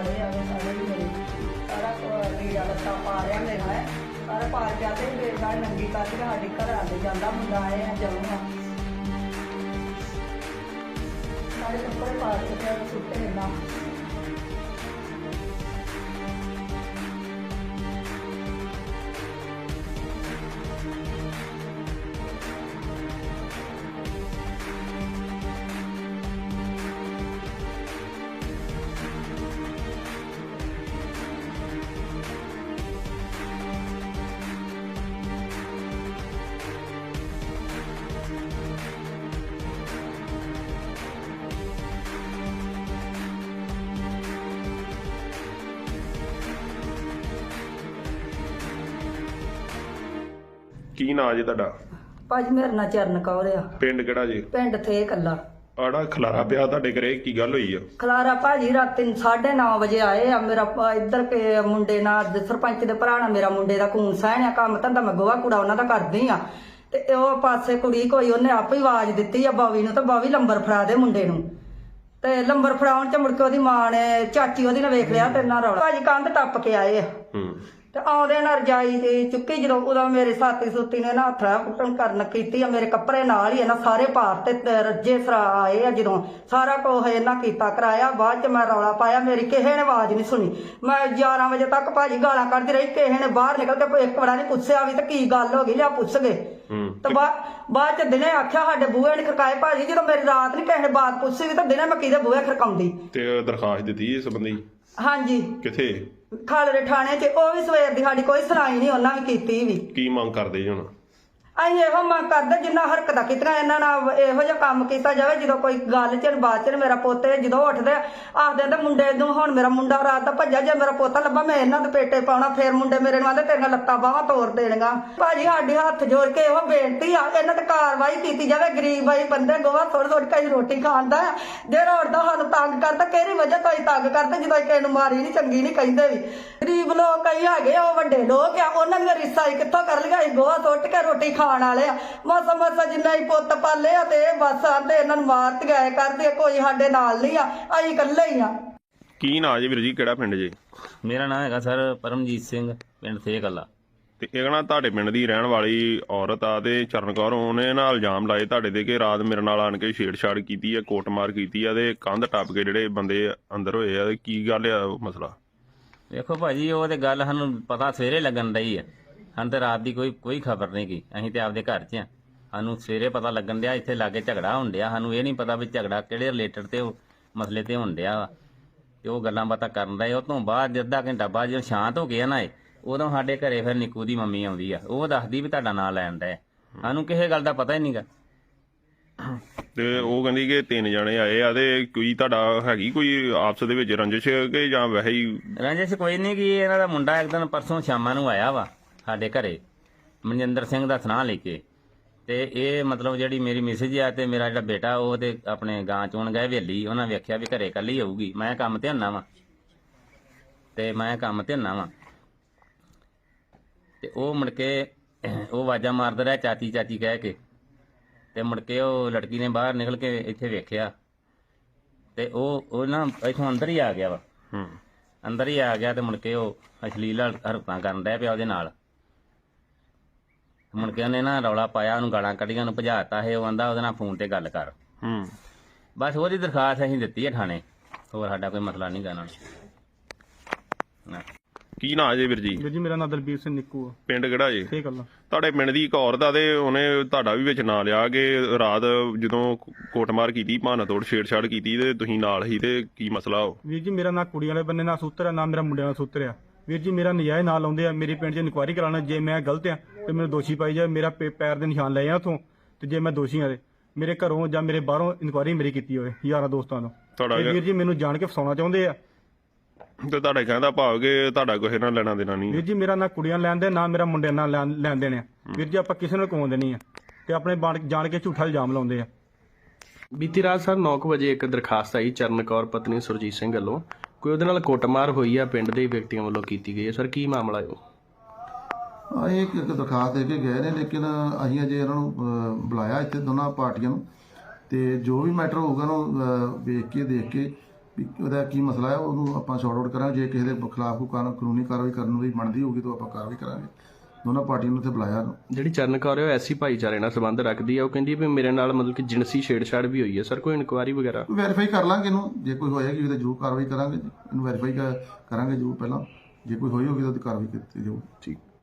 ਮਾੜੇ ਆ ਸਾਰੇ ਹੀ ਮੇਰੇ। ਸਾਰਾ ਲੀੜਾ ਲੱਤਾ ਪਾ ਰਿਆ ਮੇਰਾ ਹੈ ਸਾਰਾ ਪਾ ਕੇ ਮੇਰੇ ਨਾਲ ਨੰਗੀ ਕਰਕੇ ਸਾਡੇ ਘਰ ਆਂਦੇ ਜਾਂਦਾ ਮੁੰਡਾ ਆਏ ਆ। ਜਾਊਗਾ ਸਾਰੇ ਕੱਪੜੇ ਪਾ ਕੇ ਤੇ ਨਾ ਕੀ ਨਾਂ ਜੀ ਤੁਹਾਡਾ? ਭਾਜੀ ਮੇਰੇ ਨਾਲ ਚਰਨ ਕੌਰ ਆ। ਪਿੰਡ ਕਿਹੜਾ ਜੀ? ਪਿੰਡ ਥੇ ਕੱਲਾ ਆੜਾ ਖਲਾਰਾ ਪਿਆ ਤੁਹਾਡੇ ਘਰੇ ਕੀ ਗੱਲ ਹੋਈ ਆ? ਖਲਾਰਾ ਭਾਜੀ ਰਾਤੀ 9:30 ਵਜੇ ਆਏ ਆ। ਮੇਰਾ ਪ- ਇੱਧਰ ਕੇ ਮੁੰਡੇ ਨਾਲ ਸਰਪੰਚ ਦੇ ਭਰਾ ਨਾਲ ਮੇਰਾ ਮੁੰਡੇ ਦਾ ਕੂਨ ਸਹਿਣ ਆ ਕੰਮ ਧੰਦਾ ਮੈਂ ਗੋਹਾ ਕੂੜਾ ਉਹਨਾਂ ਦਾ ਕਰਦੀ ਆ। ਤੇ ਉਹ ਪਾਸੇ ਕੁੜੀ ਕੋਈ ਉਹਨੇ ਆਪੇ ਹੀ ਆਵਾਜ਼ ਦਿੱਤੀ ਆ ਬਾਵੀ ਨੂੰ ਤੇ ਬਾਵੀ ਲੰਬਰ ਫੜਾ ਦੇ ਮੁੰਡੇ ਨੂੰ। ਤੇ ਲੰਬਰ ਫੜਾਉਣ ਚ ਮੁੜ ਕੇ ਉਹਦੀ ਮਾਂ ਨੇ ਚਾਚੀ ਉਹਦੀ ਨੇ ਵੇਖ ਲਿਆ ਤੇ ਨਾ ਰੌਲਾ। ਭਾਜੀ ਕੰਧ ਟੱਪ ਕੇ ਆਏ ਆ। ਹੂੰ। ਤੇ ਆਉਂਦੇ ਨਾਲ ਰਜਾਈ ਦੀ ਚੁੱਕੀ ਜਦੋਂ ਉਦੋਂ ਮੇਰੇ ਸਾਥੀ ਸੁੱਤੀ ਨੇ ਨਾ ਹੱਥਾਂ ਕੁੱਟਣ ਕਰਨ ਕੀਤੀ ਆ ਮੇਰੇ ਕੱਪੜੇ ਨਾਲ ਹੀ ਇਹਨਾਂ ਸਾਰੇ ਭਾਰ ਤੇ ਤੇ ਰੱਜੇ ਸਰਾ ਆਏ ਆ ਜਦੋਂ। ਸਾਰਾ ਕੁਝ ਇਹਨਾਂ ਕੀਤਾ ਕਰਾਇਆ ਬਾਅਦ ਚ ਮੈਂ ਰੌਲਾ ਪਾਇਆ ਮੇਰੀ ਕਿਸੇ ਨੇ ਆਵਾਜ਼ ਨਹੀਂ ਸੁਣੀ। ਮੈਂ 11 ਵਜੇ ਤੱਕ ਭਾਜੀ ਗਾਲਾਂ ਕੱਢਦੀ ਰਹੀ ਕਿਸੇ ਨੇ ਬਾਹਰ ਨਿਕਲ ਕੇ ਕੋਈ ਇੱਕ ਵਾਰ ਨਹੀਂ ਪੁੱਛਿਆ ਵੀ ਤੇ ਕੀ ਗੱਲ ਹੋ ਗਈ ਲਿਆ ਪੁੱਛ ਗਏ ਹੂੰ। ਤੇ ਬਾ- ਬਾਅਦ ਚ ਦਿਨੇ ਆਖਿਆ ਸਾਡੇ ਬੂਹੇ ਨਹੀਂ ਖੜਕਾਏ ਭਾਜੀ ਜਦੋਂ ਮੇਰੀ ਰਾਤ ਨਹੀਂ ਕਿਸੇ ਨੇ ਬਾਤ ਪੁੱਛੀ ਵੀ ਤਾਂ ਦਿਨੇ ਮੈਂ ਕਿਹਦੇ ਬੂਹੇ ਖੜਕਾਉਂਦੀ। ਤੇ ਦਰਖਾਸਤ ਦਿੱਤੀ ਇਸ ਸੰਬੰਧੀ ਹਾਂਜੀ। ਕਿੱਥੇ? ਖਾਲਰੇ ਥਾਣੇ 'ਚ। ਉਹ ਵੀ ਸਵੇਰ ਦੀ ਸਾਡੀ ਕੋਈ ਸੁਣਾਈ ਨਹੀਂ ਉਹਨਾਂ ਵੀ ਕੀਤੀ ਵੀ। ਕੀ ਮੰਗ ਕਰਦੇ ਜੀ ਹੁਣ? ਅਸੀਂ ਇਹੋ ਮੰਗ ਕਰਦੇ ਜਿੰਨਾ ਹਰਕਤਾਂ ਕੀਤੀਆਂ, ਇਹਨਾਂ ਨਾਲ ਇਹੋ ਜਿਹਾ ਕੰਮ ਕੀਤਾ ਜਾਵੇ, ਜਦੋਂ ਕੋਈ ਗੱਲ ਚ ਬਾਅਦ ਚ ਮੇਰਾ ਪੋਤੇ ਜਦੋਂ ਉੱਠਦੇ, ਆਖਦੇ ਤੇ ਮੁੰਡੇ ਨੂੰ ਹੁਣ ਮੇਰਾ ਮੁੰਡਾ ਰਾਤ ਦਾ ਭੱਜਾ ਜੇ ਮੇਰਾ ਪੋਤਾ ਲੱਭਾ, ਮੈਂ ਇਹਨਾਂ ਦੇ ਪੇਟੇ ਪਾਉਣਾ, ਫੇਰ ਮੁੰਡੇ ਮੇਰੇ ਨੂੰ ਤੇਰੀਆਂ ਲੱਤਾਂ ਬਾਹਾਂ ਤੋੜ ਦੇਣੀਆਂ। ਭਾਜੀ, ਸਾਡੇ ਹੱਥ ਜੋੜ ਕੇ ਇਹੋ ਬੇਨਤੀ ਆ, ਇਹਨਾਂ ਤੇ ਕਾਰਵਾਈ ਕੀਤੀ ਜਾਵੇ, ਗਰੀਬ ਆਈ ਬੰਦੇ ਗੋਵਾ ਥੋੜ ਥੋੜ ਕੇ ਰੋਟੀ ਖਾਂਦਾ ਆ ਜੇ ਰੋੜਦਾ ਸਾਨੂੰ ਤੰਗ ਕਰਦਾ, ਕਿਹੜੀ ਵਜ੍ਹਾ ਤੋਂ ਹੀ ਤੰਗ ਕਰਦਾ, ਜਦੋਂ ਕਿਸੇ ਨੂੰ ਮਾਰੀ ਨਹੀਂ, ਚੰਗੀ ਨਹੀਂ ਕਹਿੰਦੇ ਵੀ? ਗਰੀਬ ਲੋਕ ਕਈ ਹੈਗੇ ਉਹ ਵੱਡੇ ਲੋਕ ਆ, ਉਹਨਾਂ ਦੀਆਂ ਰੀਸਾਂ ਕਿੱਥੋਂ ਕਰ ਲਈਆਂ? ਅਸੀਂ ਗੋਹਾ ਸੁੱਟ ਕੇ ਰੋਟੀ ਖਾਣ ਵਾਲੇ ਆ। ਮਸਾ ਮਸਾ ਜਿੰਨਾ ਹੀ ਪੁੱਤ ਪਾਲੇ ਆ ਤੇ ਬਸ ਆਂਦੇ ਇਹਨਾਂ ਨੂੰ ਮਾਰਤ ਗਏ ਕਰਦੇ ਕੋਈ ਸਾਡੇ ਨਾਲ ਨਹੀਂ ਆ ਅਸੀਂ ਇਕੱਲੇ ਹੀ ਆ। ਕੀ ਨਾਂ ਜੀ ਵੀਰ ਜੀ ਕਿਹੜਾ ਪਿੰਡ ਜੀ? ਮੇਰਾ ਨਾਮ ਹੈਗਾ ਸਰ ਪਰਮਜੀਤ ਸਿੰਘ ਪਿੰਡ ਥੇ ਕਲਾ ਤੇ ਇਹ ਨਾ ਤੁਹਾਡੇ ਪਿੰਡ ਦੀ ਰਹਿਣ ਵਾਲੀ ਔਰਤ ਆ ਤੇ ਚਰਨ ਕੌਰ ਉਹਨੇ ਨਾ ਇਲਜ਼ਾਮ ਲਾਏ ਤੁਹਾਡੇ ਤੇ ਕਿ ਰਾਤ ਮੇਰੇ ਨਾਲ ਆਣ ਕੇ ਛੇੜਛਾੜ ਕੀਤੀ ਆ ਕੋਟਮਾਰ ਕੀਤੀ ਆ ਤੇ ਕੰਧ ਟੱਪ ਕੇ ਜਿਹੜੇ ਬੰਦੇ ਅੰਦਰ ਹੋਏ ਆ ਕੀ ਗੱਲ ਆ ਮਸਲਾ? ਵੇਖੋ ਭਾਜੀ ਉਹ ਤੇ ਗੱਲ ਸਾਨੂੰ ਪਤਾ ਸਵੇਰੇ ਲੱਗਣ ਡਈ ਆ। ਸਾਨੂੰ ਤੇ ਰਾਤ ਦੀ ਕੋਈ ਕੋਈ ਖਬਰ ਨਹੀਂ ਕੀ ਅਸੀਂ ਤੇ ਆਪਦੇ ਘਰ 'ਚ ਆ। ਸਾਨੂੰ ਸਵੇਰੇ ਪਤਾ ਲੱਗਣ ਡਿਆ ਇੱਥੇ ਲਾਗੇ ਝਗੜਾ ਹੋਣ ਡਿਆ। ਸਾਨੂੰ ਇਹ ਨਹੀਂ ਪਤਾ ਵੀ ਝਗੜਾ ਕਿਹੜੇ ਰਿਲੇਟਡ ਤੇ ਉਹ ਮਸਲੇ ਤੇ ਹੋਣ ਡਿਆ ਵਾ। ਤੇ ਉਹ ਗੱਲਾਂ ਬਾਤਾਂ ਕਰਨ ਡਏ। ਉਹ ਤੋਂ ਬਾਅਦ ਅੱਧਾ ਘੰਟਾ ਬਾਅਦ ਜਦੋਂ ਸ਼ਾਂਤ ਹੋ ਗਿਆ ਨਾ ਇਹ ਉਦੋਂ ਸਾਡੇ ਘਰੇ ਫਿਰ ਨਿੱਕੂ ਦੀ ਮੰਮੀ ਆਉਂਦੀ ਆ। ਉਹ ਦੱਸਦੀ ਵੀ ਤੁਹਾਡਾ ਨਾਂ ਲੈਣ ਡਿਆ ਸਾਨੂੰ ਕਿਸੇ ਗੱਲ ਦਾ ਪਤਾ ਹੀ ਨਹੀਂਗਾ ਤੇ ਉਹ ਕਹਿੰਦੀ ਕਿ ਤਿੰਨ ਜਣੇ ਆਏ ਆ ਤੇ ਕੋਈ ਤੁਹਾਡਾ ਹੈਗੀ ਕੋਈ ਆਪਸ ਦੇ ਵਿੱਚ ਰੰਜਿਸ਼ ਕਿ ਜਾਂ ਵੈਸੇ ਹੀ ਰਾਜੇਸ਼ ਕੋਈ ਨਹੀਂ ਕਿ ਇਹਨਾਂ ਦਾ ਮੁੰਡਾ ਇੱਕ ਦਿਨ ਪਰਸੋਂ ਸ਼ਾਮਾਂ ਨੂੰ ਆਇਆ ਵਾ। ਸਾਡੇ ਘਰੇ ਮਨਜਿੰਦਰ ਸਿੰਘ ਦਾ ਸੁਨਾਹ ਲੈ ਕੇ। ਤੇ ਇਹ ਮਤਲਬ ਜਿਹੜੀ ਮੇਰੀ ਮਿਸਿਜ ਆ ਤੇ ਮੇਰਾ ਜਿਹੜਾ ਬੇਟਾ ਉਹ ਤੇ ਆਪਣੇ ਗਾਂ ਚੋਣ ਗਏ ਵੇਲੀ ਉਹਨਾਂ ਵੇਖਿਆ ਵੀ ਘਰੇ ਕੱਲੀ ਆਊਗੀ ਮੈਂ ਕੰਮ ਤੇ ਹੁੰਨਾ ਵਾਂ। ਤੇ ਮੈਂ ਕੰਮ ਤੇ ਹੁੰਨਾ ਵਾਂ। ਤੇ ਉਹ ਮੁੜ ਕੇ ਉਹ ਆਵਾਜ਼ਾਂ ਮਾਰਦਾ ਰਿਹਾ ਚਾਚੀ ਚਾਚੀ ਕਹਿ ਕੇ। ਤੇ ਮੁੜ ਕੇ ਉਹ ਲੜਕੀ ਨੇ ਬਾਹਰ ਨਿਕਲ ਕੇ ਇੱਥੇ ਵੇਖਿਆ। ਤੇ ਉਹ ਉਹ ਨਾ ਇੱਥੋਂ ਅੰਦਰ ਹੀ ਆ ਗਿਆ ਵਾ। ਹੂੰ। ਅੰਦਰ ਹੀ ਆ ਗਿਆ ਤੇ ਮੁੜ ਕੇ ਉਹ ਅਸ਼ਲੀਲ ਹਰਕਤਾਂ ਕਰਨ ਡਿਆ ਪਿਆ ਉਹਦੇ ਨਾਲ। ਮੁੜ ਕੇ ਉਹਨੇ ਨਾ ਰੌਲਾ ਪਾਇਆ ਉਹਨੂੰ ਗਾਲਾਂ ਕੱਢੀਆਂ ਉਹਨੂੰ ਭਜਾਤਾ ਇਹ ਉਹ ਆਂਦਾ ਉਹਦੇ ਨਾਲ ਫੋਨ ਤੇ ਗੱਲ ਕਰ। ਹੂੰ। ਬਸ ਉਹਦੀ ਦਰਖਾਸਤ ਅਸੀਂ ਦਿੱਤੀ ਹੈ ਥਾਣੇ। ਹੋਰ ਸਾਡਾ ਕੋਈ ਮਸਲਾ ਨਹੀਂ ਗਾ ਨਾਲ ਨਾ। ਕੀ ਨਾਂ ਜੀ ਵੀਰ ਜੀ? ਵੀਰ ਜੀ ਮੇਰਾ ਨਾਮ ਦਲਬੀਰ ਸਿੰਘ ਨਿੱਕੂ ਆ। ਪਿੰਡ ਕਿਹੜਾ ਜੀ? ਇਹ ਗੱਲ ਤੁਹਾਡੇ ਪਿੰਡ ਦੀ ਇੱਕ ਔਰਤ ਆ ਤੇ ਉਹਨੇ ਤੁਹਾਡਾ ਵੀ ਵਿੱਚ ਨਾਂ ਲਿਆ ਕਿ ਰਾਤ ਜਦੋਂ ਕੋਟਮਾਰ ਕੀਤੀ ਭਾਨਾ ਤੋੜ ਛੇੜਛਾੜ ਕੀਤੀ ਤੇ ਤੁਸੀਂ ਨਾਲ ਹੀ ਤੇ ਕੀ ਮਸਲਾ ਹੋ ਵੀਰ ਜੀ ਮੇਰਾ ਨਾਂ ਕੁੜੀ ਵਾਲੇ ਬੰਨੇ ਨਾਲ ਸੂਤਰ ਆ ਨਾ ਮੇਰਾ ਮੁੰਡਿਆਂ ਨਾਲ ਸੂਤਰ ਆ। ਵੀਰ ਜੀ ਮੇਰਾ ਨਜਾਇਜ਼ ਨਾਂ ਲਾਉਂਦੇ ਆ ਮੇਰੇ ਪਿੰਡ 'ਚ ਇਨਕੁਆਇਰੀ ਕਰਾਉਣਾ ਜੇ ਮੈਂ ਗਲਤ ਆ ਤੇ ਮੈਨੂੰ ਦੋਸ਼ੀ ਪਾਈ ਜਾਵੇ ਮੇਰਾ ਪੇ- ਪੈਰ ਦੇ ਨਿਸ਼ਾਨ ਲਏ ਆ ਉਥੋਂ ਤੇ ਜੇ ਮੈਂ ਦੋਸ਼ੀ ਆ ਤੇ ਮੇਰੇ ਘਰੋਂ ਜਾਂ ਮੇਰੇ ਬਾਹਰੋਂ ਇਨਕੁਆਇਰੀ ਮੇਰੀ ਕੀਤੀ ਹੋਵੇ ਯਾਰਾਂ ਦੋਸਤਾਂ ਤੋਂ। ਤੁਹਾਡਾ ਤੇ ਵੀਰ ਜੀ ਮੈਨੂੰ ਜਾਣ ਕੇ ਫਸਾਉਣਾ ਚਾਹੁੰਦੇ ਆ। ਤੇ ਤੁਹਾਡੇ ਕਹਿੰਦਾ ਭਾਵ ਕਿ ਤੁਹਾਡਾ ਕੋਈ ਨਾਲ ਲੈਣਾ ਦੇਣਾ ਨਹੀਂ ਵੀਰ ਜੀ ਮੇਰਾ ਨਾ ਕੁੜੀਆਂ ਲੈਂਦੇ ਨਾ ਮੇਰਾ ਮੁੰਡਿਆਂ ਨਾਲ ਲੈਣ- ਲੈਣ ਦੇਣੇ ਆ। ਵੀਰ ਜੀ ਆਪਾਂ ਕਿਸੇ ਨੂੰ ਕਮਾਉਂਦੇ ਨਹੀਂ ਆ ਤੇ ਆਪਣੇ ਬਾਣ- ਜਾਣ ਕੇ ਝੂਠਾ ਇਲਜ਼ਾਮ ਲਾਉਂਦੇ ਆ। ਬੀਤੀ ਰਾਤ ਸਰ 9 ਵਜੇ ਇੱਕ ਦਰਖਾਸਤ ਆਈ ਚਰਨ ਕੌਰ ਪਤਨੀ ਸੁਰਜੀਤ ਸਿੰਘ ਵੱਲੋਂ ਕੋਈ ਉਹਦੇ ਨਾਲ ਕੁੱਟਮਾਰ ਹੋਈ ਆ ਪਿੰਡ ਦੇ ਵਿਅਕਤੀਆਂ ਵੱਲੋਂ ਕੀਤੀ ਗਈ ਹੈ? ਸਰ ਕੀ ਮਾਮਲਾ ਹੈ ਉਹ? ਇਹ ਇੱਕ ਇੱਕ ਦਰਖਾਸਤ ਦੇ ਕੇ ਗਏ ਨੇ ਲੇਕਿਨ ਅਸੀਂ ਅਜੇ ਇਹਨਾਂ ਨੂੰ ਅਹ, ਬੁਲਾਇਆ ਇੱਥੇ ਦੋਨਾਂ ਪਾਰਟੀਆਂ ਨੂੰ। ਤੇ ਜੋ ਵੀ ਮੈਟਰ ਹੋਊਗਾ ਉਹਨੂੰ ਅਹ, ਵੇਖ ਕੇ ਦੇਖ ਕੇ ਵੀ ਉਹਦਾ ਕੀ ਮਸਲਾ ਹੈ ਉਹਨੂੰ ਆਪਾਂ ਸ਼ਾਰਟ ਆਊਟ ਕਰਾਂਗੇ। ਜੇ ਕਿਸੇ ਦੇ ਖਿਲਾਫ ਕੋਈ ਕਾਨੂੰਨ- ਕਾਨੂੰਨੀ ਕਾਰਵਾਈ ਕਰਨ ਦੀ ਬਣਦੀ ਹੋਊਗੀ ਤਾਂ ਆਪਾਂ ਕਾਰਵਾਈ ਕਰਾਂਗੇ। ਦੋਨਾਂ ਪਾਰਟੀਆਂ ਨੂੰ ਉੱਥੇ ਬੁਲਾਇਆ। ਜਿਹੜੀ ਚਰਨ ਕੌਰ ਹੈ ਉਹ ਐਸੀ ਭਾਈਚਾਰੇ ਨਾਲ ਸੰਬੰਧ ਰੱਖਦੀ ਹੈ। ਉਹ ਕਹਿੰਦੀ ਵੀ ਮੇਰੇ ਨਾਲ ਮਤਲਬ ਕਿ ਜਿਨਸੀ ਛੇੜਛਾੜ ਵੀ ਹੋਈ ਹੈ। ਸਰ ਕੋਈ ਇਨਕੁਆਇਰੀ ਵਗੈਰਾ? ਵੈਰੀਫਾਈ ਕਰ ਲਾਂਗੇ ਇਹਨੂੰ। ਜੇ ਕੋਈ ਹੋਏਗੀ ਤਾਂ ਜ਼ਰੂਰ ਕਾਰਵਾਈ ਕਰਾਂਗੇ। ਇਹਨੂੰ ਵੈਰੀਫਾਈ ਕਰਾਂਗੇ ਜ਼ਰੂਰ ਪਹਿਲਾਂ। ਜੇ ਕੋਈ ਹੋਈ ਹੋਗੀ ਤਾਂ ਉਹਦੀ ਕਾਰਵਾਈ ਕੀਤੀ ਜਾਊਗੀ ਠੀਕ।